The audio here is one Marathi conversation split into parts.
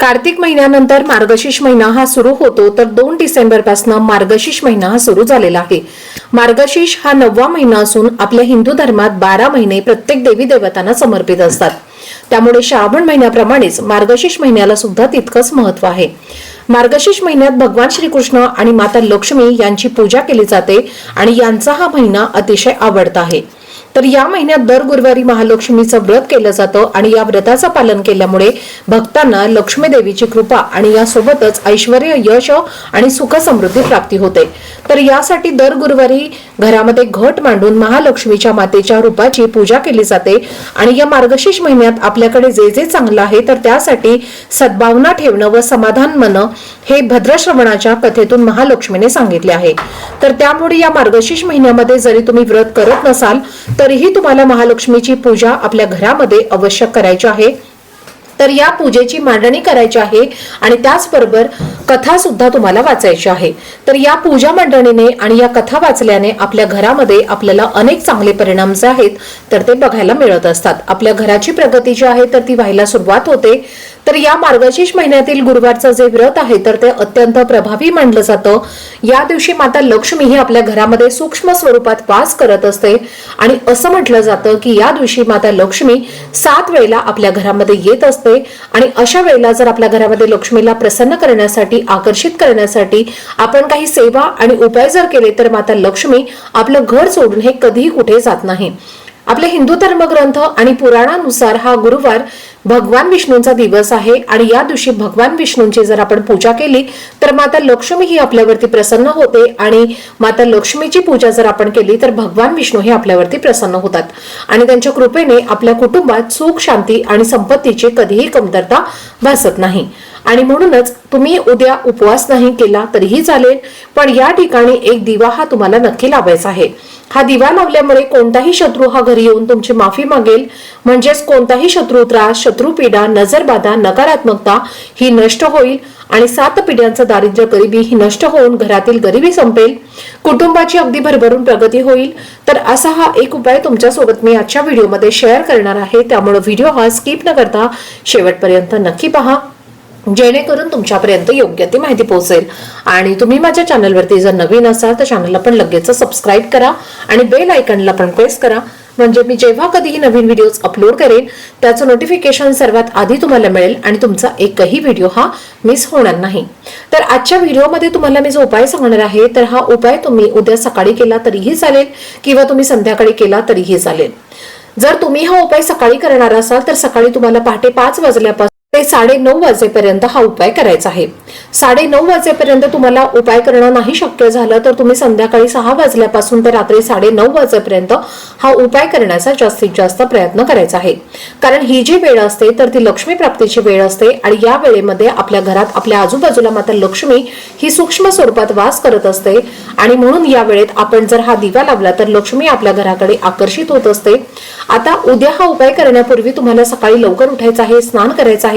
कार्तिक महिन्यानंतर मार्गशीर्ष महिना हा सुरू होतो तर दोन डिसेंबरपासून मार्गशीर्ष महिना हा सुरू झालेला आहे. मार्गशीर्ष हा नववा महिना असून आपल्या हिंदू धर्मात बारा महिने प्रत्येक देवी देवतांना समर्पित असतात. त्यामुळे श्रावण महिन्याप्रमाणेच मार्गशीर्ष महिन्याला सुद्धा तितकंच महत्त्व आहे. मार्गशीर्ष महिन्यात भगवान श्रीकृष्ण आणि माता लक्ष्मी यांची पूजा केली जाते आणि यांचा हा महिना अतिशय आवडता आहे. तर या महिन्यात दर गुरुवारी महालक्ष्मीचं व्रत केलं जातं आणि या व्रताचं पालन केल्यामुळे भक्तांना लक्ष्मी देवीची कृपा आणि यासोबतच ऐश्वर यश आणि सुख समृद्धी प्राप्ती होते. तर यासाठी दर गुरुवारी घरामध्ये घट मांडून महालक्ष्मीच्या मातेच्या रूपाची पूजा केली जाते आणि या मार्गशीर्ष महिन्यात आपल्याकडे जे जे चांगलं आहे तर त्यासाठी सद्भावना ठेवणं व समाधान म्हणणं हे भद्रश्रवणाच्या कथेतून महालक्ष्मीने सांगितले आहे. तर त्यामुळे या मार्गशीर्ष महिन्यामध्ये जरी तुम्ही व्रत करत नसाल तरीही तुम्हाला महालक्ष्मीची पूजा आपल्या घरामध्ये अवश्य करायची आहे. तर या पूजेची मांडणी करायची आहे आणि त्याचबरोबर कथा सुद्धा तुम्हाला वाचायची आहे. तर या पूजा मांडणीने आणि या कथा वाचल्याने आपल्या घरामध्ये आपल्याला अनेक चांगले परिणाम जे आहेत तर ते बघायला मिळत असतात. आपल्या घराची प्रगती जी आहे तर ती व्हायला सुरुवात होते. तर या मार्गशीर्ष महिन्यातील गुरुवारचं जे व्रत आहे तर ते अत्यंत प्रभावी मानलं जातं. या दिवशी माता लक्ष्मी ही आपल्या घरामध्ये सूक्ष्म स्वरूपात वास करत असते आणि असं म्हटलं जातं की या दिवशी माता लक्ष्मी सात वेळेला आपल्या घरामध्ये येत असते आणि अशा वेळेला जर आपल्या घरामध्ये लक्ष्मीला प्रसन्न करण्यासाठी आकर्षित करण्यासाठी आपण काही सेवा आणि उपाय जर केले तर माता लक्ष्मी आपलं घर सोडून हे कधीही कुठे जात नाही. आपल्या हिंदू धर्मग्रंथ आणि पुराणानुसार हा गुरुवार भगवान विष्णूंचा दिवस आहे आणि या दिवशी भगवान विष्णूंची जर आपण पूजा केली तर माता लक्ष्मी ही आपल्यावरती प्रसन्न होते आणि माता लक्ष्मीची पूजा जर आपण केली तर भगवान विष्णू हे आपल्यावरती प्रसन्न होतात. आणि त्यांच्या कृपेने आपल्या कुटुंबात सुख शांती आणि संपत्तीची कधीही कमतरता भासत नाही. आणि म्हणूनच तुम्ही उद्या उपवास नाही केला तरीही चालेल पण या ठिकाणी एक दिवा हा तुम्हाला नक्की लावायचा आहे. हा दिवा लावल्यामुळे कोणताही शत्रू हा घरी येऊन तुमची माफी मागेल. म्हणजेच कोणताही शत्रू त्रास शत्रुपीडा नजरबाधा नकारात्मकता ही नष्ट होईल आणि सात पिढ्यांचं दारिद्र्य गरिबी ही नष्ट होऊन घरातील गरिबी संपेल. कुटुंबाची अगदी भरभरून प्रगती होईल. तर असा हा एक उपाय तुमच्यासोबत मी आजच्या व्हिडिओमध्ये शेअर करणार आहे. त्यामुळे व्हिडिओ हा स्किप न करता शेवटपर्यंत नक्की पहा. जेणेकरून तुमच्यापर्यंत योग्य ती माहिती पोहोचेल. आणि तुम्ही माझ्या चॅनलवरती जर नवीन असाल तर चॅनलला पण लगेच सबस्क्राईब करा आणि बेल आयकनला पण प्रेस करा. म्हणजे मी जेव्हा कधीही नवीन व्हिडिओज अपलोड करेन त्याचं नोटिफिकेशन सर्वात आधी तुम्हाला मिळेल आणि तुमचा एकही व्हिडिओ हा मिस होणार नाही. तर आजच्या व्हिडिओमध्ये तुम्हाला मी जो उपाय सांगणार आहे तर हा उपाय तुम्ही उद्या सकाळी केला तरीही चालेल किंवा तुम्ही संध्याकाळी केला तरीही चालेल. जर तुम्ही हा उपाय सकाळी करणार असाल तर सकाळी तुम्हाला पहाटे पाच वाजल्यापासून ते साडे नऊ वाजेपर्यंत हा उपाय करायचा आहे. साडे नऊ वाजेपर्यंत तुम्हाला उपाय करणं नाही शक्य झालं तर तुम्ही संध्याकाळी सहा वाजल्यापासून ते रात्री साडे नऊ वाजेपर्यंत हा उपाय करण्याचा जास्तीत जास्त प्रयत्न करायचा आहे. कारण ही जी वेळ असते तर ती लक्ष्मी प्राप्तीची वेळ असते आणि या वेळेमध्ये आपल्या घरात आपल्या आजूबाजूला मात्र लक्ष्मी ही सूक्ष्म स्वरूपात वास करत असते आणि म्हणून या वेळेत आपण जर हा दिवा लावला तर लक्ष्मी आपल्या घराकडे आकर्षित होत असते. आता उद्या हा उपाय करण्यापूर्वी तुम्हाला सकाळी लवकर उठायचं आहे स्नान करायचं आहे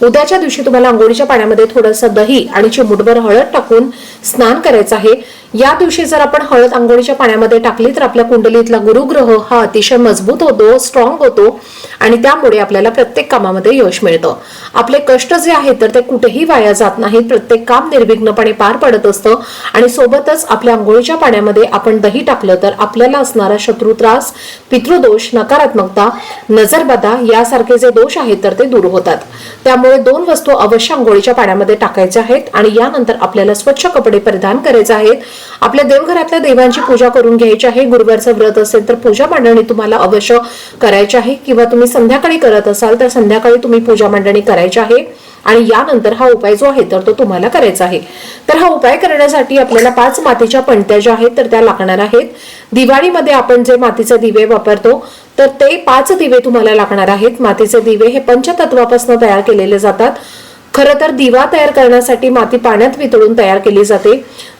उद्याच्या दिवशी तुम्हाला आंघोळीच्या पाण्यामध्ये थोडंसं दही आणि चिमुटभर हळद टाकून स्नान करायचं आहे या दिवशी जर आपण हळद आंघोळीच्या पाण्यामध्ये टाकली तर आपल्या कुंडलीतला गुरुग्रह हा अतिशय मजबूत होतो स्ट्रॉंग होतो आणि त्यामुळे आपल्याला प्रत्येक कामामध्ये यश मिळतं. आपले कष्ट जे आहेत तर ते कुठेही वाया जात नाहीत प्रत्येक काम निर्विघ्नपणे पार पडत असतं आणि सोबतच आपल्या आंघोळीच्या पाण्यामध्ये आपण दही टाकलं तर आपल्याला असणारा शत्रू त्रास पितृदोष नकारात्मकता नजरबदा यासारखे जे दोष आहेत तर ते दूर होतात. त्यामुळे दोन वस्तू अवश्य आंघोळीच्या पाण्यामध्ये टाकायच्या आहेत आणि यानंतर आपल्याला स्वच्छ कपडे परिधान करायचे आहेत. आपल्या देवघरातल्या देवांची पूजा करून घ्यायची आहे. गुरुवारचं व्रत असेल तर पूजा मांडणी तुम्हाला अवश्य करायची आहे. किंवा तुम्ही संध्याकाळी करत असाल तर संध्याकाळी तुम्ही पूजा मांडणी करायची आहे. आणि यानंतर हा उपाय जो आहे तर तो तुम्हाला करायचा आहे. तर हा उपाय करण्यासाठी आपल्याला पाच मातीच्या पणत्या ज्या आहेत तर त्या लागणार आहेत. दिवाळीमध्ये आपण जे मातीचे दिवे वापरतो तर ते पाच दिवे तुम्हाला लागणार आहेत. मातीचे दिवे हे पंचतत्वापासून तयार केलेले जातात. खरं तर दिवा तयार करण्यासाठी माती पाण्यात वितळून तयार केली जाते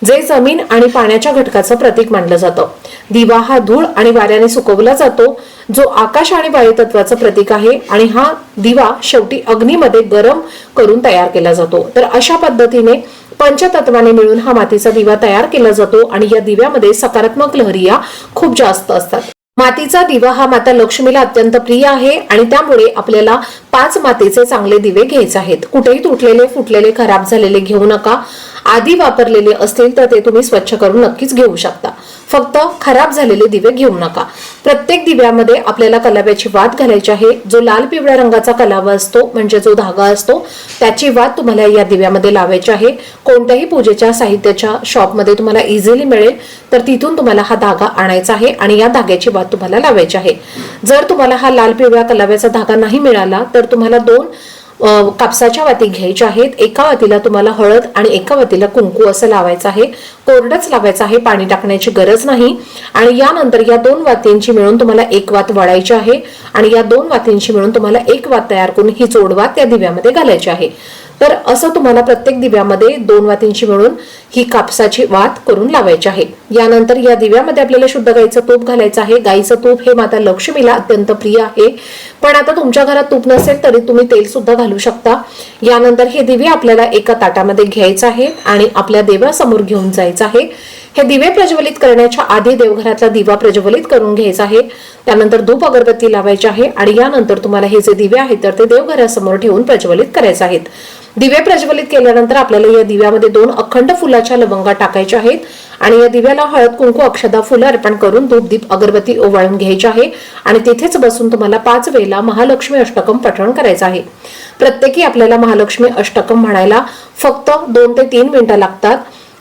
जे जमीन आणि पाण्याच्या घटकाचं प्रतीक मानलं जातं. दिवा हा धूळ आणि वाऱ्याने सुकवला जातो जो आकाश आणि वायुतत्वाचं प्रतीक आहे आणि हा दिवा शेवटी अग्नीमध्ये गरम करून तयार केला जातो. तर अशा पद्धतीने पंचतत्वाने मिळून हा मातीचा दिवा तयार केला जातो आणि या दिव्यामध्ये सकारात्मक लहरिया खूप जास्त असतात. मातीचा दिवा हा माता लक्ष्मीला अत्यंत प्रिय आहे आणि त्यामुळे आपल्याला पाच मातेचे चांगले दिवे घ्यायचे आहेत. कुठेही तुटलेले फुटलेले खराब झालेले घेऊ नका. आधी वापरलेले असतील तर ते तुम्ही स्वच्छ करून नक्कीच घेऊ शकता. फक्त खराब झालेले दिवे घेऊ नका. प्रत्येक दिव्यामध्ये आपल्याला कलाब्याची वात घालायची आहे. जो लाल पिवळ्या रंगाचा कलावा असतो म्हणजे जो धागा असतो त्याची वात तुम्हाला या दिव्यामध्ये लावायची आहे. कोणत्याही पूजेच्या साहित्याच्या शॉपमध्ये तुम्हाला इझिली मिळेल. तर तिथून तुम्हाला हा धागा आणायचा आहे आणि या धाग्याची वात तुम्हाला लावायची आहे. जर तुम्हाला हा लाल पिवळ्या कलाव्याचा धागा नाही मिळाला तर तुम्हाला दोन कापसाच्या वाती घ्यायच्या आहेत. एका वातीला तुम्हाला हळद आणि एका वातीला कुंकू असं लावायचं आहे. कोरडच लावायचं आहे. पाणी टाकण्याची गरज नाही. आणि यानंतर या दोन वातींची मिळून तुम्हाला एक वात वळायची आहे. आणि या दोन वातींची मिळून तुम्हाला एक वात तयार करून ही जोडवात त्या दिव्यामध्ये घालायची आहे. तर असं तुम्हाला प्रत्येक दिव्यामध्ये दोन वातींची मिळून ही कापसाची वात करून लावायची आहे. यानंतर या दिव्यामध्ये आपल्याला शुद्ध गाईचं तूप घालायचं आहे. गाईचं तूप हे माता लक्ष्मीला अत्यंत प्रिय आहे. पण आता तुमच्या घरात तूप नसेल तरी तुम्ही तेल सुद्धा घालू शकता. यानंतर हे दिवे आपल्याला एका ताटामध्ये घ्यायचं आहे आणि आपल्या देवासमोर घेऊन जायचं आहे. हे दिवे प्रज्वलित करण्याच्या आधी देवघरातला दिवा प्रज्वलित करून घ्यायचा आहे. त्यानंतर धूप अगरबत्ती लावायची आहे आणि यानंतर तुम्हाला हे जे दिवे आहेत तर ते देवघरासमोर ठेवून प्रज्वलित करायचे आहेत. दिवे प्रज्वलित केल्यानंतर आपल्याला या दिव्यामध्ये दोन अखंड फुलाच्या लवंगा टाकायच्या आहेत आणि या दिव्याला हळद कुंकू अक्षदा फुलं अर्पण करून दूध दीप अगरबत्ती ओवाळून घ्यायची आहे आणि तिथेच बसून तुम्हाला पाच वेळेला महालक्ष्मी अष्टकम पठण करायचं आहे. प्रत्येकी आपल्याला महालक्ष्मी अष्टकम म्हणायला फक्त दोन ते तीन मिनिटं लागतात.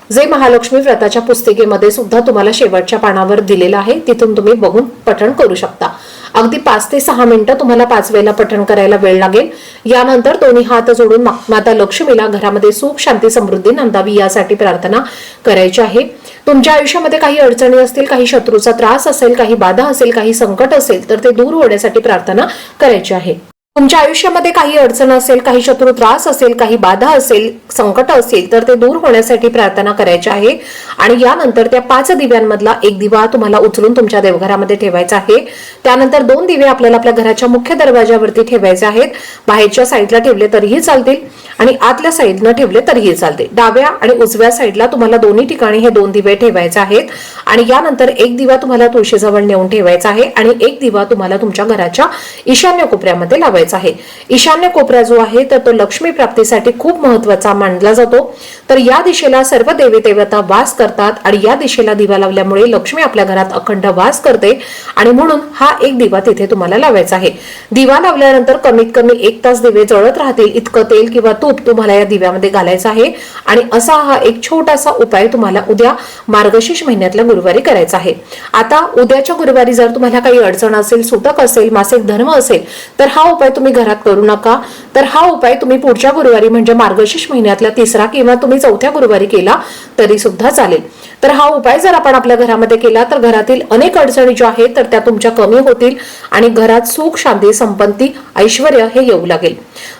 जे महालक्ष्मी व्रताच्या पुस्तिकेमध्ये सुद्धा तुम्हाला शेवटच्या पानावर दिलेलं आहे तिथून तुम्ही बघून पठण करू शकता. अगदी पाच ते सहा मिनिटं तुम्हाला पाच वेळेला पठण करायला वेळ लागेल. यानंतर दोन्ही हात जोडून माता लक्ष्मीला घरामध्ये सुख शांती समृद्धी नंदावी यासाठी प्रार्थना करायची आहे. तुमच्या आयुष्यामध्ये काही अडचणी असतील काही शत्रूचा त्रास असेल काही बाधा असेल काही संकट असेल तर ते दूर होण्यासाठी प्रार्थना करायची आहे. तुमच्या आयुष्यामध्ये काही अडचण असेल काही शत्रू त्रास असेल काही बाधा असेल संकट असेल तर ते दूर होण्यासाठी प्रार्थना करायची आहे. आणि यानंतर त्या पाच दिव्यांमधला एक दिवा तुम्हाला उचलून तुमच्या देवघरामध्ये ठेवायचा आहे. त्यानंतर दोन दिवे आपल्याला आपल्या घराच्या मुख्य दरवाजावरती ठेवायचे आहेत. बाहेरच्या साईडला ठेवले तरीही चालतील आणि आतल्या साईडनं ठेवले तरीही चालते डाव्या आणि उजव्या साईडला तुम्हाला दोन्ही ठिकाणी हे दोन दिवे ठेवायचे आहेत. आणि यानंतर एक दिवा तुम्हाला तुळशीजवळ नेऊन ठेवायचा आहे आणि एक दिवा तुम्हाला तुमच्या घराच्या ईशान्य कोपऱ्यामध्ये लावायचा करायचा आहे. ईशान्य कोपरा जो आहे तर तो लक्ष्मी प्राप्तीसाठी खूप महत्त्वाचा मानला जातो. तर या दिशेला सर्व देवी देवता वास करतात आणि या दिशेला दिवा लावल्यामुळे लक्ष्मी आपल्या घरात अखंड वास करते आणि म्हणून हा एक दिवा तिथे तुम्हाला लावायचा आहे. दिवा लावल्यानंतर कमीत कमी एक तास दिवे जळत राहतील इतकं तेल किंवा तूप तुम्हाला या दिव्यामध्ये घालायचं आहे आणि असा हा एक छोटासा उपाय तुम्हाला उद्या मार्गशीर्ष महिन्यातल्या गुरुवारी करायचा आहे. आता उद्याच्या गुरुवारी जर तुम्हाला काही अडचण असेल सुतक असेल मासिक धर्म असेल तर हा उपाय तुम्ही घरात करू नका. तर हा उपाय तुम्ही पुढच्या गुरुवारी म्हणजे मार्गशीर्ष महिन्यातल्या तिसरा किंवा तुम्ही चौथ्या गुरुवारी केला तरी सुद्धा चालेल. तर हा उपाय जर आपण आपल्या घरामध्ये केला तर घरातील अनेक अडचणी ज्या आहेत तर त्या तुमच्या कमी होतील आणि घरात सुख शांती संपत्ती ऐश्वर हे येऊ लागेल.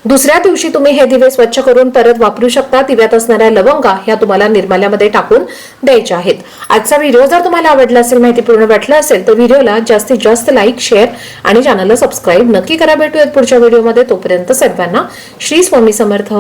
दुसऱ्या दिवशी तुम्ही हे दिवे स्वच्छ करून परत वापरू शकता. दिव्यात असणाऱ्या लवंगा ह्या तुम्हाला निर्माल्यामध्ये टाकून द्यायच्या आहेत. आजचा व्हिडिओ जर तुम्हाला आवडला असेल माहितीपूर्ण वाटला असेल तर व्हिडिओला जास्तीत जास्त लाईक शेअर आणि चॅनलला सबस्क्राईब नक्की करा. भेटूयात पुढच्या व्हिडिओमध्ये. तोपर्यंत सर्वांना श्री स्वामी समर्थ.